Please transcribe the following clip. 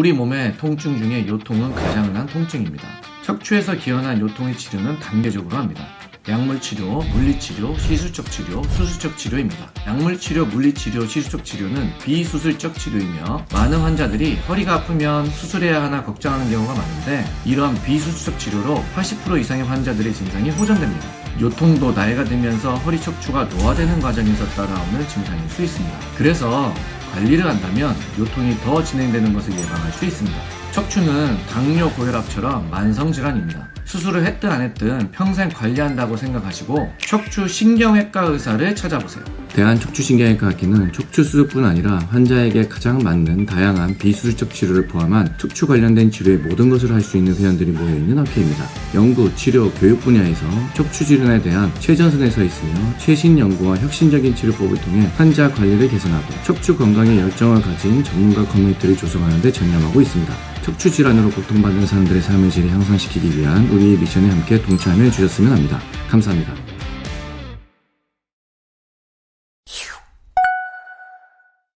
우리 몸의 통증 중에 요통은 가장 흔한 통증입니다. 척추에서 기원한 요통의 치료는 단계적으로 합니다. 약물 치료, 물리 치료, 시술적 치료, 수술적 치료입니다. 약물 치료, 물리 치료, 시술적 치료는 비수술적 치료이며 많은 환자들이 허리가 아프면 수술해야 하나 걱정하는 경우가 많은데 이러한 비수술적 치료로 80% 이상의 환자들의 진상이 호전됩니다. 요통도 나이가 들면서 허리 척추가 노화되는 과정에서 따라오는 증상일 수 있습니다. 그래서 관리를 한다면 요통이 더 진행되는 것을 예방할 수 있습니다. 척추는 당뇨, 고혈압처럼 만성 질환입니다. 수술을 했든 안 했든 평생 관리한다고 생각하시고 척추 신경외과 의사를 찾아보세요. 대한척추신경외과 학회는 척추 수술뿐 아니라 환자에게 가장 맞는 다양한 비수술적 치료를 포함한 척추 관련된 치료의 모든 것을 할 수 있는 회원들이 모여있는 학회입니다. 연구, 치료, 교육 분야에서 척추 질환에 대한 최전선에 서 있으며 최신 연구와 혁신적인 치료법을 통해 환자 관리를 개선하고 척추 건강에 열정을 가진 전문가 커뮤니티를 조성하는 데 전념하고 있습니다. 척추 질환으로 고통받는 사람들의 삶의 질을 향상시키기 위한 우리 의 미션에 함께 동참해 주셨으면 합니다. 감사합니다.